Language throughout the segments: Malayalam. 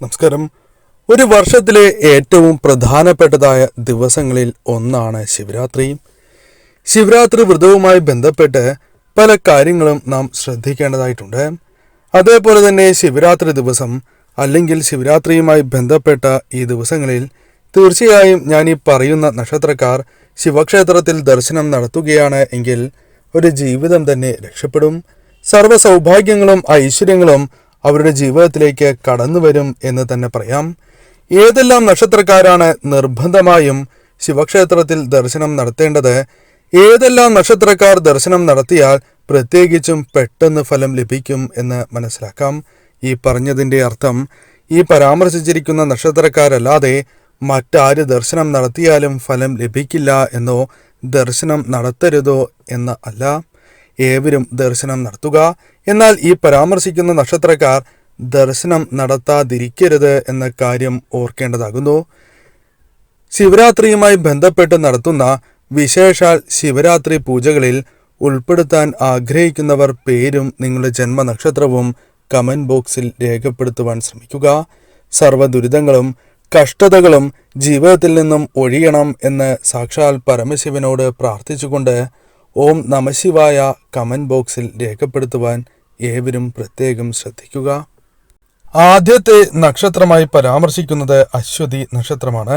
നമസ്കാരം. ഒരു വർഷത്തിലെ ഏറ്റവും പ്രധാനപ്പെട്ടതായ ദിവസങ്ങളിൽ ഒന്നാണ് ശിവരാത്രി. ശിവരാത്രി വ്രതവുമായി ബന്ധപ്പെട്ട് പല കാര്യങ്ങളും നാം ശ്രദ്ധിക്കേണ്ടതായിട്ടുണ്ട്. അതേപോലെ തന്നെ ശിവരാത്രി ദിവസം അല്ലെങ്കിൽ ശിവരാത്രിയുമായി ബന്ധപ്പെട്ട ഈ ദിവസങ്ങളിൽ തീർച്ചയായും ഞാൻ ഈ പറയുന്ന നക്ഷത്രക്കാർ ശിവക്ഷേത്രത്തിൽ ദർശനം നടത്തുകയാണ് എങ്കിൽ ഒരു ജീവിതം തന്നെ രക്ഷപ്പെടും. സർവ സൗഭാഗ്യങ്ങളും ഐശ്വര്യങ്ങളും അവരുടെ ജീവിതത്തിലേക്ക് കടന്നു വരും എന്ന് തന്നെ പറയാം. ഏതെല്ലാം നക്ഷത്രക്കാരാണ് നിർബന്ധമായും ശിവക്ഷേത്രത്തിൽ ദർശനം നടത്തേണ്ടത്? ഏതെല്ലാം നക്ഷത്രക്കാർ ദർശനം നടത്തിയാൽ പ്രത്യേകിച്ചും പെട്ടെന്ന് ഫലം ലഭിക്കും എന്ന് മനസ്സിലാക്കാം. ഈ പറഞ്ഞതിന്റെ അർത്ഥം ഈ പരാമർശിച്ചിരിക്കുന്ന നക്ഷത്രക്കാരല്ലാതെ മറ്റാര് ദർശനം നടത്തിയാലും ഫലം ലഭിക്കില്ല എന്നോ ദർശനം നടത്തരുതോ എന്ന അല്ല. ഏവരും ദർശനം നടത്തുക. എന്നാൽ ഈ പരാമർശിക്കുന്ന നക്ഷത്രക്കാർ ദർശനം നടത്താതിരിക്കരുത് എന്ന കാര്യം ഓർക്കേണ്ടതാകുന്നു. ശിവരാത്രിയുമായി ബന്ധപ്പെട്ട് നടത്തുന്ന വിശേഷാൽ ശിവരാത്രി പൂജകളിൽ ഉൾപ്പെടുത്താൻ ആഗ്രഹിക്കുന്നവർ പേരും നിങ്ങളുടെ ജന്മനക്ഷത്രവും കമന്റ് ബോക്സിൽ രേഖപ്പെടുത്തുവാൻ ശ്രമിക്കുക. സർവ ദുരിതങ്ങളും കഷ്ടതകളും ജീവിതത്തിൽ നിന്നും ഒഴിയണം എന്ന് സാക്ഷാൽ പരമശിവനോട് പ്രാർത്ഥിച്ചുകൊണ്ട് ഓം നമശിവായ കമന്റ് ബോക്സിൽ രേഖപ്പെടുത്തുവാൻ ഏവരും പ്രത്യേകം ശ്രദ്ധിക്കുക. ആദ്യത്തെ നക്ഷത്രമായി പരാമർശിക്കുന്നത് അശ്വതി നക്ഷത്രമാണ്.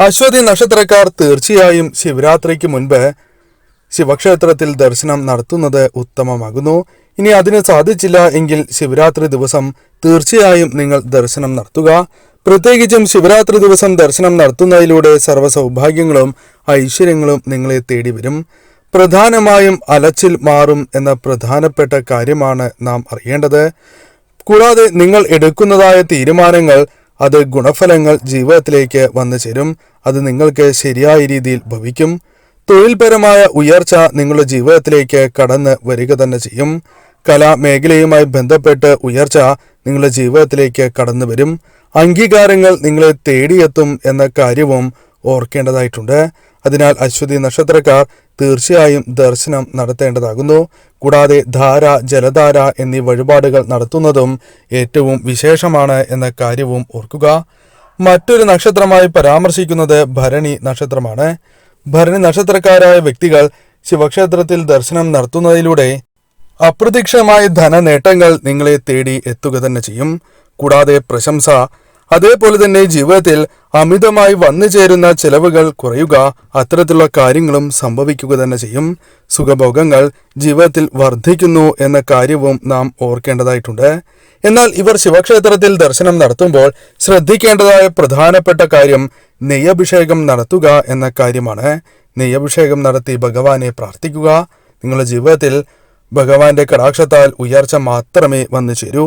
അശ്വതി നക്ഷത്രക്കാർ തീർച്ചയായും ശിവരാത്രിക്ക് മുൻപ് ശിവക്ഷേത്രത്തിൽ ദർശനം നടത്തുന്നത് ഉത്തമമാകുന്നു. ഇനി അതിന് സാധിച്ചില്ല എങ്കിൽ ശിവരാത്രി ദിവസം തീർച്ചയായും നിങ്ങൾ ദർശനം നടത്തുക. പ്രത്യേകിച്ചും ശിവരാത്രി ദിവസം ദർശനം നടത്തുന്നതിലൂടെ സർവ സൗഭാഗ്യങ്ങളും ഐശ്വര്യങ്ങളും നിങ്ങളെ തേടി വരും പ്രധാനമായും അലച്ചിൽ മാറും എന്ന പ്രധാനപ്പെട്ട കാര്യമാണ് നാം അറിയേണ്ടത്. കൂടാതെ നിങ്ങൾ എടുക്കുന്നതായ തീരുമാനങ്ങൾ അത് ഗുണഫലങ്ങൾ ജീവിതത്തിലേക്ക് വന്നു ചേരും. അത് നിങ്ങൾക്ക് ശരിയായ രീതിയിൽ ഭവിക്കും. തൊഴിൽപരമായ ഉയർച്ച നിങ്ങളുടെ ജീവിതത്തിലേക്ക് കടന്ന് വരിക തന്നെ ചെയ്യും. കലാമേഖലയുമായി ബന്ധപ്പെട്ട് ഉയർച്ച നിങ്ങളുടെ ജീവിതത്തിലേക്ക് കടന്നു വരും. അംഗീകാരങ്ങൾ നിങ്ങളെ തേടിയെത്തും എന്ന കാര്യവും ഓർക്കേണ്ടതായിട്ടുണ്ട്. അതിനാൽ അശ്വതി നക്ഷത്രക്കാർ തീർച്ചയായും ദർശനം നടത്തേണ്ടതാകുന്നു. കൂടാതെ ധാര ജലധാര എന്നീ വഴിപാടുകൾ നടത്തുന്നതും ഏറ്റവും വിശേഷമാണ് എന്ന കാര്യവും ഓർക്കുക. മറ്റൊരു നക്ഷത്രമായി പരാമർശിക്കുന്നത് ഭരണി നക്ഷത്രമാണ്. ഭരണി നക്ഷത്രക്കാരായ വ്യക്തികൾ ശിവക്ഷേത്രത്തിൽ ദർശനം നടത്തുന്നതിലൂടെ അപ്രതീക്ഷിതമായ ധനനേട്ടങ്ങൾ നിങ്ങളെ തേടി എത്തുക തന്നെ ചെയ്യും. കൂടാതെ പ്രശംസ അതേപോലെ തന്നെ ജീവിതത്തിൽ അമിതമായി വന്നു ചേരുന്ന ചെലവുകൾ കുറയുക അത്തരത്തിലുള്ള കാര്യങ്ങളും സംഭവിക്കുക തന്നെ ചെയ്യും. സുഖഭോഗങ്ങൾ ജീവിതത്തിൽ വർദ്ധിക്കുന്നു എന്ന കാര്യവും നാം ഓർക്കേണ്ടതായിട്ടുണ്ട്. എന്നാൽ ഇവർ ശിവക്ഷേത്രത്തിൽ ദർശനം നടത്തുമ്പോൾ ശ്രദ്ധിക്കേണ്ടതായ പ്രധാനപ്പെട്ട കാര്യം നെയ്യഭിഷേകം നടത്തുക എന്ന കാര്യമാണ്. നെയ്യഭിഷേകം നടത്തി ഭഗവാനെ പ്രാർത്ഥിക്കുക. നിങ്ങളുടെ ജീവിതത്തിൽ ഭഗവാന്റെ കടാക്ഷത്താൽ ഉയർച്ച മാത്രമേ വന്നു ചേരൂ.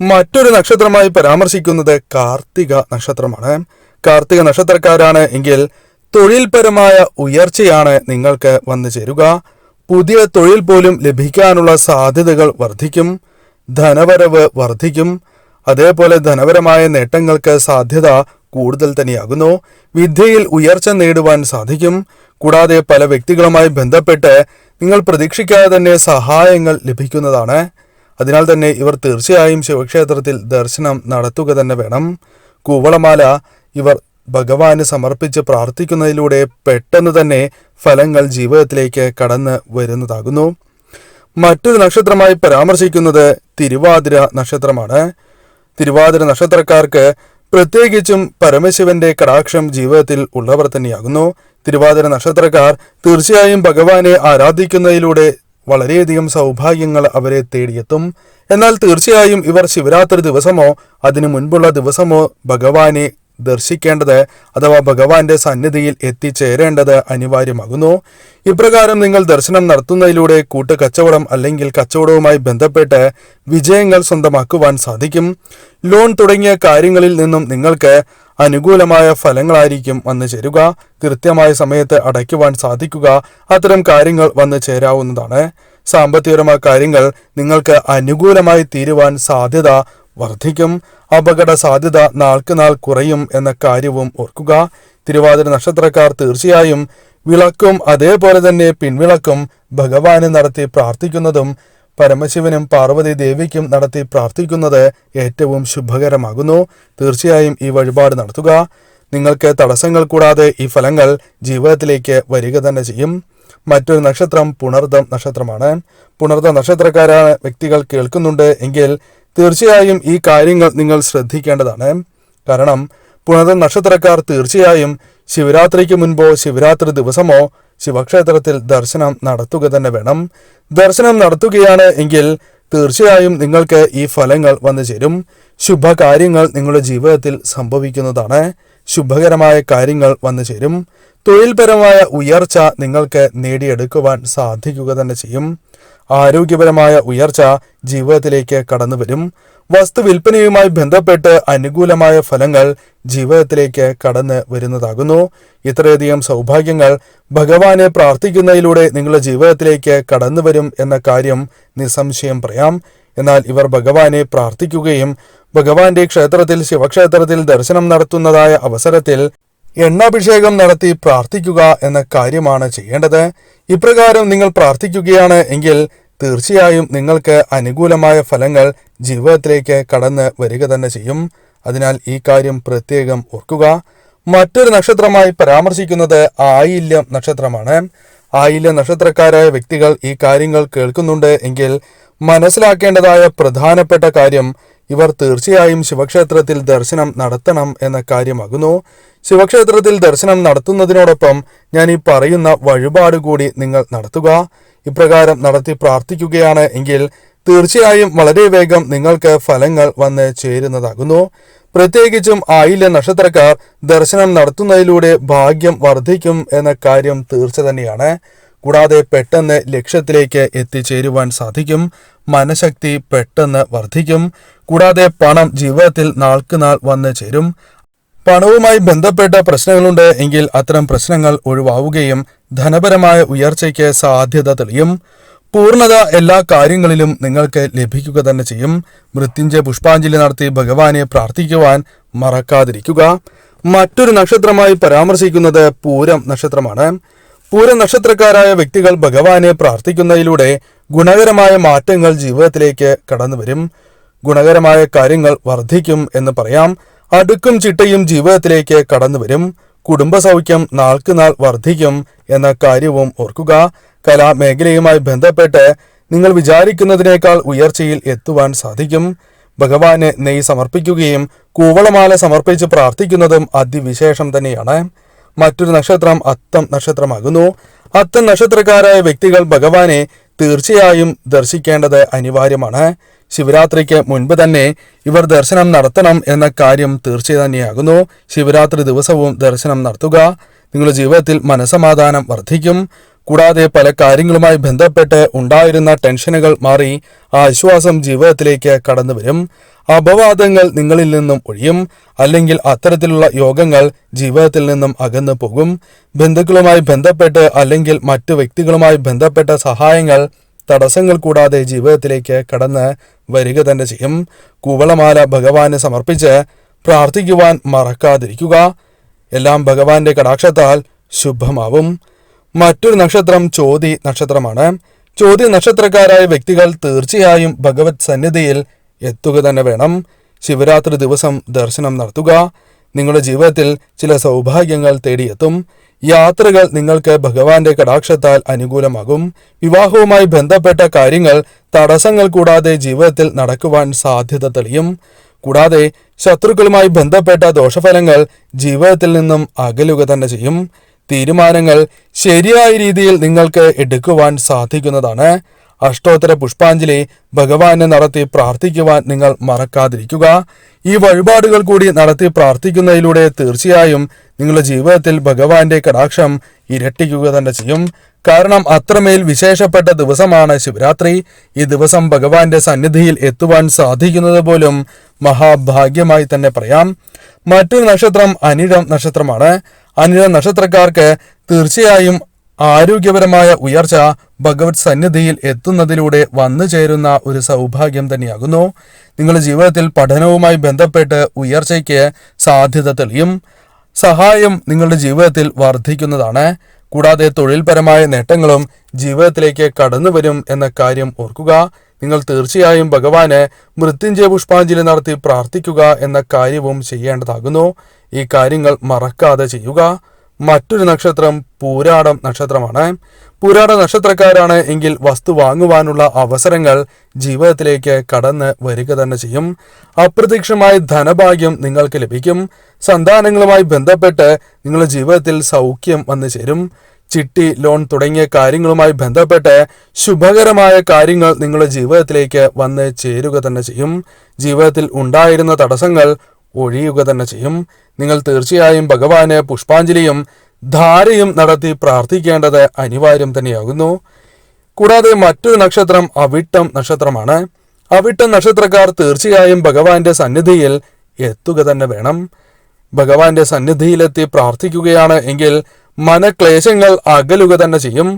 മറ്റൊരു നക്ഷത്രമായി പരാമർശിക്കുന്നത് കാർത്തിക നക്ഷത്രമാണ്. കാർത്തിക നക്ഷത്രക്കാരാണ് എങ്കിൽ തൊഴിൽപരമായ ഉയർച്ചയാണ് നിങ്ങൾക്ക് വന്നു ചേരുക. പുതിയ തൊഴിൽ പോലും ലഭിക്കാനുള്ള സാധ്യതകൾ വർദ്ധിക്കും. ധനവരവ് വർദ്ധിക്കും. അതേപോലെ ധനപരമായ നേട്ടങ്ങൾക്ക് സാധ്യത കൂടുതൽ തന്നെയാകുന്നു. വിദ്യയിൽ ഉയർച്ച നേടുവാൻ സാധിക്കും. കൂടാതെ പല വ്യക്തികളുമായി ബന്ധപ്പെട്ട് നിങ്ങൾ പ്രതീക്ഷിക്കാതെ തന്നെ സഹായങ്ങൾ ലഭിക്കുന്നതാണ്. അതിനാൽ തന്നെ ഇവർ തീർച്ചയായും ശിവക്ഷേത്രത്തിൽ ദർശനം നടത്തുക തന്നെ വേണം. കൂവളമാല ഇവർ ഭഗവാന് സമർപ്പിച്ച് പ്രാർത്ഥിക്കുന്നതിലൂടെ പെട്ടെന്ന് തന്നെ ഫലങ്ങൾ ജീവിതത്തിലേക്ക് കടന്ന് വരുന്നതാകുന്നു. മറ്റൊരു നക്ഷത്രമായി പരാമർശിക്കുന്നത് തിരുവാതിര നക്ഷത്രമാണ്. തിരുവാതിര നക്ഷത്രക്കാർക്ക് പ്രത്യേകിച്ചും പരമശിവന്റെ കടാക്ഷം ജീവിതത്തിൽ ഉള്ളവർ തന്നെയാകുന്നു. തിരുവാതിര നക്ഷത്രക്കാർ തീർച്ചയായും ഭഗവാനെ ആരാധിക്കുന്നതിലൂടെ വളരെയധികം സൗഭാഗ്യങ്ങൾ അവരെ തേടിയെത്തും. എന്നാൽ തീർച്ചയായും ഇവർ ശിവരാത്രി ദിവസമോ അതിനു മുൻപുള്ള ദിവസമോ ഭഗവാനെ ദർശിക്കേണ്ടത് അഥവാ ഭഗവാന്റെ സന്നിധിയിൽ എത്തിച്ചേരേണ്ടത് അനിവാര്യമാകുന്നു. ഇപ്രകാരം നിങ്ങൾ ദർശനം നടത്തുന്നതിലൂടെ കൂട്ടുകച്ചവടം അല്ലെങ്കിൽ കച്ചവടവുമായി ബന്ധപ്പെട്ട് വിജയങ്ങൾ സ്വന്തമാക്കുവാൻ സാധിക്കും. ലോൺ തുടങ്ങിയ കാര്യങ്ങളിൽ നിന്നും നിങ്ങൾക്ക് അനുകൂലമായ ഫലങ്ങളായിരിക്കും വന്നു ചേരുക. കൃത്യമായ സമയത്ത് അടയ്ക്കുവാൻ സാധിക്കുക. അത്തരം കാര്യങ്ങൾ വന്നു ചേരാവുന്നതാണ്. സാമ്പത്തികപരമായ കാര്യങ്ങൾ നിങ്ങൾക്ക് അനുകൂലമായി തീരുവാൻ സാധ്യത വർദ്ധിക്കും. അപകട സാധ്യത നാൾക്ക് നാൾ കുറയും എന്ന കാര്യവും ഓർക്കുക. തിരുവാതിര നക്ഷത്രക്കാർ തീർച്ചയായും വിളക്കും അതേപോലെ തന്നെ പിൻവിളക്കും ഭഗവാന് നടത്തി പ്രാർത്ഥിക്കുന്നതും പരമശിവനും പാർവതി ദേവിക്കും നടത്തി പ്രാർത്ഥിക്കുന്നത് ഏറ്റവും ശുഭകരമാകുന്നു. തീർച്ചയായും ഈ വഴിപാട് നടത്തുക. നിങ്ങൾക്ക് തടസ്സങ്ങൾ കൂടാതെ ഈ ഫലങ്ങൾ ജീവിതത്തിലേക്ക് വരിക തന്നെ ചെയ്യും. മറ്റൊരു നക്ഷത്രം പുണർദം നക്ഷത്രമാണ്. പുണർദ നക്ഷത്രക്കാരാണ് വ്യക്തികൾ കേൾക്കുന്നുണ്ട് എങ്കിൽ തീർച്ചയായും ഈ കാര്യങ്ങൾ നിങ്ങൾ ശ്രദ്ധിക്കേണ്ടതാണ്. കാരണം പുണർദ നക്ഷത്രക്കാർ തീർച്ചയായും ശിവരാത്രിക്ക് മുൻപോ ശിവരാത്രി ദിവസമോ ശിവക്ഷേത്രത്തിൽ ദർശനം നടത്തുക തന്നെ വേണം. ദർശനം നടത്തുകയാണ് എങ്കിൽ തീർച്ചയായും നിങ്ങൾക്ക് ഈ ഫലങ്ങൾ വന്നു ചേരും. ശുഭകാര്യങ്ങൾ നിങ്ങളുടെ ജീവിതത്തിൽ സംഭവിക്കുന്നതാണ്. ശുഭകരമായ കാര്യങ്ങൾ വന്നു ചേരും. തൊഴിൽപരമായ ഉയർച്ച നിങ്ങൾക്ക് നേടിയെടുക്കുവാൻ സാധിക്കുക തന്നെ ചെയ്യും. ആരോഗ്യപരമായ ഉയർച്ച ജീവിതത്തിലേക്ക് കടന്നുവരും. വസ്തു വിൽപ്പനയുമായി ബന്ധപ്പെട്ട് അനുകൂലമായ ഫലങ്ങൾ ജീവിതത്തിലേക്ക് കടന്നു വരുന്നതാകുന്നു. ഇത്രയധികം സൗഭാഗ്യങ്ങൾ ഭഗവാനെ പ്രാർത്ഥിക്കുന്നതിലൂടെ നിങ്ങളുടെ ജീവിതത്തിലേക്ക് കടന്നു വരും എന്ന കാര്യം നിസ്സംശയം പറയാം. എന്നാൽ ഇവർ ഭഗവാനെ പ്രാർത്ഥിക്കുകയും ഭഗവാന്റെ ക്ഷേത്രത്തിൽ ശിവക്ഷേത്രത്തിൽ ദർശനം നടത്തുന്നതായ അവസരത്തിൽ എണ്ണാഭിഷേകം നടത്തി പ്രാർത്ഥിക്കുക എന്ന കാര്യമാണ് ചെയ്യേണ്ടത്. ഇപ്രകാരം നിങ്ങൾ പ്രാർത്ഥിക്കുകയാണ് എങ്കിൽ തീർച്ചയായും നിങ്ങൾക്ക് അനുകൂലമായ ഫലങ്ങൾ ജീവിതത്തിലേക്ക് കടന്ന് വരിക തന്നെ ചെയ്യും. അതിനാൽ ഈ കാര്യം പ്രത്യേകം ഓർക്കുക. മറ്റൊരു നക്ഷത്രമായി പരാമർശിക്കുന്നത് ആയില്യം നക്ഷത്രമാണ്. ആയില്യ നക്ഷത്രക്കാരായ വ്യക്തികൾ ഈ കാര്യങ്ങൾ കേൾക്കുന്നുണ്ട് എങ്കിൽ മനസ്സിലാക്കേണ്ടതായ പ്രധാനപ്പെട്ട കാര്യം ഇവർ തീർച്ചയായും ശിവക്ഷേത്രത്തിൽ ദർശനം നടത്തണം എന്ന കാര്യമാകുന്നു. ശിവക്ഷേത്രത്തിൽ ദർശനം നടത്തുന്നതിനോടൊപ്പം ഞാൻ ഈ പറയുന്ന വഴിപാട് കൂടി നിങ്ങൾ നടത്തുക. ഇപ്രകാരം നടത്തി പ്രാർത്ഥിക്കുകയാണ് എങ്കിൽ തീർച്ചയായും വളരെ വേഗം നിങ്ങൾക്ക് ഫലങ്ങൾ വന്ന് ചേരുന്നതാകുന്നു. പ്രത്യേകിച്ചും ആയില്യ നക്ഷത്രക്കാർ ദർശനം നടത്തുന്നതിലൂടെ ഭാഗ്യം വർദ്ധിക്കും എന്ന കാര്യം തീർച്ച തന്നെയാണ്. കൂടാതെ പെട്ടെന്ന് ലക്ഷ്യത്തിലേക്ക് എത്തിച്ചേരുവാൻ സാധിക്കും. മനഃശക്തി പെട്ടെന്ന് വർദ്ധിക്കും. കൂടാതെ പണം ജീവിതത്തിൽ നാൾക്കുനാൾ വന്നു ചേരും. പണവുമായി ബന്ധപ്പെട്ട പ്രശ്നങ്ങളുണ്ട് എങ്കിൽ അത്തരം പ്രശ്നങ്ങൾ ഒഴിവാവുകയും ധനപരമായ ഉയർച്ചയ്ക്ക് സാധ്യത തെളിയും. പൂർണത എല്ലാ കാര്യങ്ങളിലും നിങ്ങൾക്ക് ലഭിക്കുക തന്നെ ചെയ്യും. മൃത്യുഞ്ജയ പുഷ്പാഞ്ജലി നടത്തി ഭഗവാനെ പ്രാർത്ഥിക്കുവാൻ മറക്കാതിരിക്കുക. മറ്റൊരു നക്ഷത്രമായി പരാമർശിക്കുന്നത് പൂരം നക്ഷത്രമാണ്. പൂരം നക്ഷത്രക്കാരായ വ്യക്തികൾ ഭഗവാനെ പ്രാർത്ഥിക്കുന്നതിലൂടെ ഗുണകരമായ മാറ്റങ്ങൾ ജീവിതത്തിലേക്ക് കടന്നുവരും. ഗുണകരമായ കാര്യങ്ങൾ വർദ്ധിക്കും എന്ന് പറയാം. അടുക്കും ചിട്ടയും ജീവിതത്തിലേക്ക് കടന്നു വരും. കുടുംബസൗഖ്യം നാൾക്കുനാൾ വർദ്ധിക്കും എന്ന കാര്യവും ഓർക്കുക. കലാമേഖലയുമായി ബന്ധപ്പെട്ട് നിങ്ങൾ വിചാരിക്കുന്നതിനേക്കാൾ ഉയർച്ചയിൽ എത്തുവാൻ സാധിക്കും. ഭഗവാന് നെയ് സമർപ്പിക്കുകയും കൂവളമാല സമർപ്പിച്ച് പ്രാർത്ഥിക്കുന്നതും അതിവിശേഷം തന്നെയാണ്. മറ്റൊരു നക്ഷത്രം അത്തം നക്ഷത്രമാകുന്നു. അത്തം നക്ഷത്രക്കാരായ വ്യക്തികൾ ഭഗവാനെ തീർച്ചയായും ദർശിക്കേണ്ടത് അനിവാര്യമാണ്. ശിവരാത്രിക്ക് മുൻപ് തന്നെ ഇവർ ദർശനം നടത്തണം എന്ന കാര്യം തീർച്ച തന്നെയാകുന്നു ശിവരാത്രി ദിവസവും ദർശനം നടത്തുക. നിങ്ങളുടെ ജീവിതത്തിൽ മനസമാധാനം വർദ്ധിക്കും. കൂടാതെ പല കാര്യങ്ങളുമായി ബന്ധപ്പെട്ട് ഉണ്ടായിരുന്ന ടെൻഷനുകൾ മാറി ആശ്വാസം ജീവിതത്തിലേക്ക് കടന്നു വരും. അപവാദങ്ങൾ നിങ്ങളിൽ നിന്നും ഒഴിയും. അല്ലെങ്കിൽ അത്തരത്തിലുള്ള യോഗങ്ങൾ ജീവിതത്തിൽ നിന്നും അകന്നു പോകും. ബന്ധുക്കളുമായി ബന്ധപ്പെട്ട് അല്ലെങ്കിൽ മറ്റു വ്യക്തികളുമായി ബന്ധപ്പെട്ട സഹായങ്ങൾ തടസ്സങ്ങൾ കൂടാതെ ജീവിതത്തിലേക്ക് കടന്ന് വരിക തന്നെ ചെയ്യും. കൂവളമാല ഭഗവാന് സമർപ്പിച്ച് പ്രാർത്ഥിക്കുവാൻ മറക്കാതിരിക്കുക. എല്ലാം ഭഗവാന്റെ കടാക്ഷത്താൽ ശുഭമാവും. മറ്റൊരു നക്ഷത്രം ചോതി നക്ഷത്രമാണ്. ചോതി നക്ഷത്രക്കാരായ വ്യക്തികൾ തീർച്ചയായും ഭഗവത് സന്നിധിയിൽ എത്തുക തന്നെ വേണം. ശിവരാത്രി ദിവസം ദർശനം നടത്തുക. നിങ്ങളുടെ ജീവിതത്തിൽ ചില സൗഭാഗ്യങ്ങൾ തേടിയെത്തും. യാത്രകൾ നിങ്ങൾക്ക് ഭഗവാന്റെ കടാക്ഷത്താൽ അനുകൂലമാകും. വിവാഹവുമായി ബന്ധപ്പെട്ട കാര്യങ്ങൾ തടസ്സങ്ങൾ കൂടാതെ ജീവിതത്തിൽ നടക്കുവാൻ സാധ്യത തെളിയും. കൂടാതെ ശത്രുക്കളുമായി ബന്ധപ്പെട്ട ദോഷഫലങ്ങൾ ജീവിതത്തിൽ നിന്നും അകലുക തന്നെ ചെയ്യും. തീരുമാനങ്ങൾ ശരിയായ രീതിയിൽ നിങ്ങൾക്ക് എടുക്കുവാൻ സാധിക്കുന്നതാണ്. അഷ്ടോത്തര പുഷ്പാഞ്ജലി ഭഗവാനെ നടത്തി പ്രാർത്ഥിക്കുവാൻ നിങ്ങൾ മറക്കാതിരിക്കുക. ഈ വഴിപാടുകൾ കൂടി നടത്തി പ്രാർത്ഥിക്കുന്നതിലൂടെ തീർച്ചയായും നിങ്ങളുടെ ജീവിതത്തിൽ ഭഗവാന്റെ കടാക്ഷം ഇരട്ടിക്കുക തന്നെ ചെയ്യും. കാരണം അത്രമേൽ വിശേഷപ്പെട്ട ദിവസമാണ് ശിവരാത്രി. ഈ ദിവസം ഭഗവാന്റെ സന്നിധിയിൽ എത്തുവാൻ സാധിക്കുന്നത് പോലും മഹാഭാഗ്യമായി തന്നെ പറയാം. മറ്റൊരു നക്ഷത്രം അനിഴം നക്ഷത്രമാണ്. അനിഴം നക്ഷത്രക്കാർക്ക് തീർച്ചയായും ആരോഗ്യപരമായ ഉയർച്ച ഭഗവത് സന്നിധിയിൽ എത്തുന്നതിലൂടെ വന്നു ചേരുന്ന ഒരു സൗഭാഗ്യം തന്നെയാകുന്നു. നിങ്ങളുടെ ജീവിതത്തിൽ പഠനവുമായി ബന്ധപ്പെട്ട് ഉയർച്ചയ്ക്ക് സാധ്യത തെളിയും. സഹായം നിങ്ങളുടെ ജീവിതത്തിൽ വർദ്ധിക്കുന്നതാണ്. കൂടാതെ തൊഴിൽപരമായ നേട്ടങ്ങളും ജീവിതത്തിലേക്ക് കടന്നു വരും എന്ന കാര്യം ഓർക്കുക. നിങ്ങൾ തീർച്ചയായും ഭഗവാന് മൃത്യുഞ്ജയ പുഷ്പാഞ്ജലി നടത്തി പ്രാർത്ഥിക്കുക എന്ന കാര്യവും ചെയ്യേണ്ടതാകുന്നു. ഈ കാര്യങ്ങൾ മറക്കാതെ ചെയ്യുക. മറ്റൊരു നക്ഷത്രം പൂരാടം നക്ഷത്രമാണ്. പൂരാട നക്ഷത്രക്കാരാണ് എങ്കിൽ വസ്തു വാങ്ങുവാനുള്ള അവസരങ്ങൾ ജീവിതത്തിലേക്ക് കടന്ന് വരിക തന്നെ ചെയ്യും. അപ്രത്യക്ഷമായ ധനഭാഗ്യം നിങ്ങൾക്ക് ലഭിക്കും. സന്താനങ്ങളുമായി ബന്ധപ്പെട്ട് നിങ്ങളുടെ ജീവിതത്തിൽ സൗഖ്യം വന്നു ചേരും. ചിട്ടി ലോൺ തുടങ്ങിയ കാര്യങ്ങളുമായി ബന്ധപ്പെട്ട് ശുഭകരമായ കാര്യങ്ങൾ നിങ്ങളുടെ ജീവിതത്തിലേക്ക് വന്ന് ചേരുക തന്നെ ചെയ്യും. ജീവിതത്തിൽ ഉണ്ടായിരുന്ന തടസ്സങ്ങൾ ഒഴിയുക തന്നെ ചെയ്യും. നിങ്ങൾ തീർച്ചയായും ഭഗവാന് പുഷ്പാഞ്ജലിയും ധാരയും നടത്തി പ്രാർത്ഥിക്കേണ്ടത് അനിവാര്യം തന്നെയാകുന്നു. കൂടാതെ മറ്റൊരു നക്ഷത്രം അവിട്ടം നക്ഷത്രമാണ്. അവിട്ടം നക്ഷത്രക്കാർ തീർച്ചയായും ഭഗവാന്റെ സന്നിധിയിൽ എത്തുക തന്നെ വേണം. ഭഗവാന്റെ സന്നിധിയിലെത്തി പ്രാർത്ഥിക്കുകയാണ് എങ്കിൽ മനക്ലേശങ്ങൾ അകലുക തന്നെ ചെയ്യും.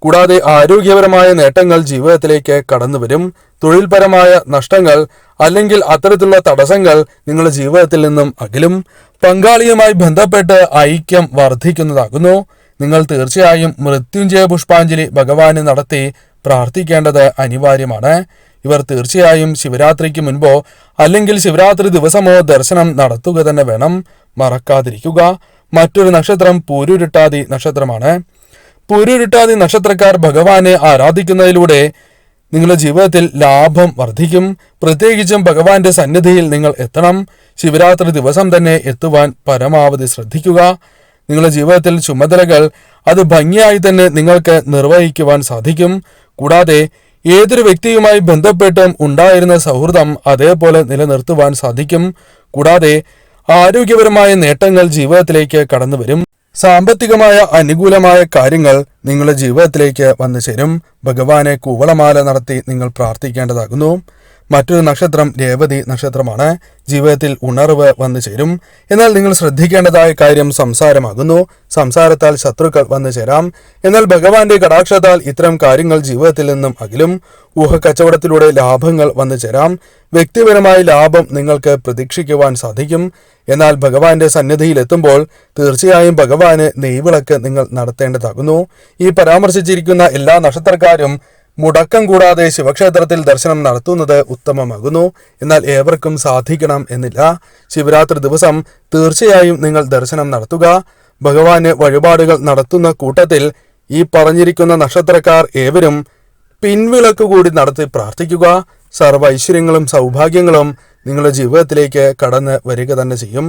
കൂടാതെ ആരോഗ്യപരമായ നേട്ടങ്ങൾ ജീവിതത്തിലേക്ക് കടന്നുവരും. തൊഴിൽപരമായ നഷ്ടങ്ങൾ അല്ലെങ്കിൽ അത്തരത്തിലുള്ള തടസ്സങ്ങൾ നിങ്ങളുടെ ജീവിതത്തിൽ നിന്നും അകലും. പങ്കാളിയുമായി ബന്ധപ്പെട്ട് ഐക്യം വർദ്ധിക്കുന്നതാകുന്നു. നിങ്ങൾ തീർച്ചയായും മൃത്യുഞ്ജയ പുഷ്പാഞ്ജലി ഭഗവാന് നടത്തി പ്രാർത്ഥിക്കേണ്ടത് അനിവാര്യമാണ്. ഇവർ തീർച്ചയായും ശിവരാത്രിക്ക് മുൻപോ അല്ലെങ്കിൽ ശിവരാത്രി ദിവസമോ ദർശനം നടത്തുക തന്നെ വേണം. മറക്കാതിരിക്കുക. മറ്റൊരു നക്ഷത്രം പൂരുരുട്ടാതി നക്ഷത്രമാണ്. പൂരുരുട്ടാതി നക്ഷത്രക്കാർ ഭഗവാനെ ആരാധിക്കുന്നതിലൂടെ നിങ്ങളുടെ ജീവിതത്തിൽ ലാഭം വർദ്ധിക്കും. പ്രത്യേകിച്ചും ഭഗവാന്റെ സന്നിധിയിൽ നിങ്ങൾ എത്തണം. ശിവരാത്രി ദിവസം തന്നെ എത്തുവാൻ പരമാവധി ശ്രദ്ധിക്കുക. നിങ്ങളുടെ ജീവിതത്തിൽ ചുമതലകൾ അത് ഭംഗിയായി തന്നെ നിങ്ങൾക്ക് നിർവഹിക്കുവാൻ സാധിക്കും. കൂടാതെ ഏതൊരു വ്യക്തിയുമായി ബന്ധപ്പെട്ടും ഉണ്ടായിരുന്ന സൗഹൃദം അതേപോലെ നിലനിർത്തുവാൻ സാധിക്കും. കൂടാതെ ആരോഗ്യപരമായ നേട്ടങ്ങൾ ജീവിതത്തിലേക്ക് കടന്നു വരും സാമ്പത്തികമായ അനുകൂലമായ കാര്യങ്ങൾ നിങ്ങളുടെ ജീവിതത്തിലേക്ക് വന്നു ചേരും. ഭഗവാനെ കൂവളമാല നടത്തി നിങ്ങൾ പ്രാർത്ഥിക്കേണ്ടതാകുന്നു. മറ്റൊരു നക്ഷത്രം രേവതി നക്ഷത്രമാണ്. ജീവിതത്തിൽ ഉണർവ് വന്നു ചേരും. എന്നാൽ നിങ്ങൾ ശ്രദ്ധിക്കേണ്ടതായ കാര്യം സംസാരമാകുന്നു. സംസാരത്താൽ ശത്രുക്കൾ വന്നു ചേരാം. എന്നാൽ ഭഗവാന്റെ കടാക്ഷത്താൽ ഇത്തരം കാര്യങ്ങൾ ജീവിതത്തിൽ നിന്നും അകലും. ഊഹക്കച്ചവടത്തിലൂടെ ലാഭങ്ങൾ വന്നു ചേരാം. വ്യക്തിപരമായ ലാഭം നിങ്ങൾക്ക് പ്രതീക്ഷിക്കുവാൻ സാധിക്കും. എന്നാൽ ഭഗവാന്റെ സന്നിധിയിലെത്തുമ്പോൾ തീർച്ചയായും ഭഗവാന് നെയ്വിളക്ക് നിങ്ങൾ നടത്തേണ്ടതാകുന്നു. ഈ പരാമർശിച്ചിരിക്കുന്ന എല്ലാ നക്ഷത്രക്കാരും മുടക്കം കൂടാതെ ശിവക്ഷേത്രത്തിൽ ദർശനം നടത്തുന്നത് ഉത്തമമാകുന്നു. എന്നാൽ ഏവർക്കും സാധിക്കണം എന്നില്ല. ശിവരാത്രി ദിവസം തീർച്ചയായും നിങ്ങൾ ദർശനം നടത്തുക. ഭഗവാന് വഴിപാടുകൾ നടത്തുന്ന കൂട്ടത്തിൽ ഈ പറഞ്ഞിരിക്കുന്ന നക്ഷത്രക്കാർ ഏവരും പിൻവിളക്ക് കൂടി നടത്തി പ്രാർത്ഥിക്കുക. സർവ ഐശ്വര്യങ്ങളും സൗഭാഗ്യങ്ങളും നിങ്ങളുടെ ജീവിതത്തിലേക്ക് കടന്ന് വരിക തന്നെ ചെയ്യും.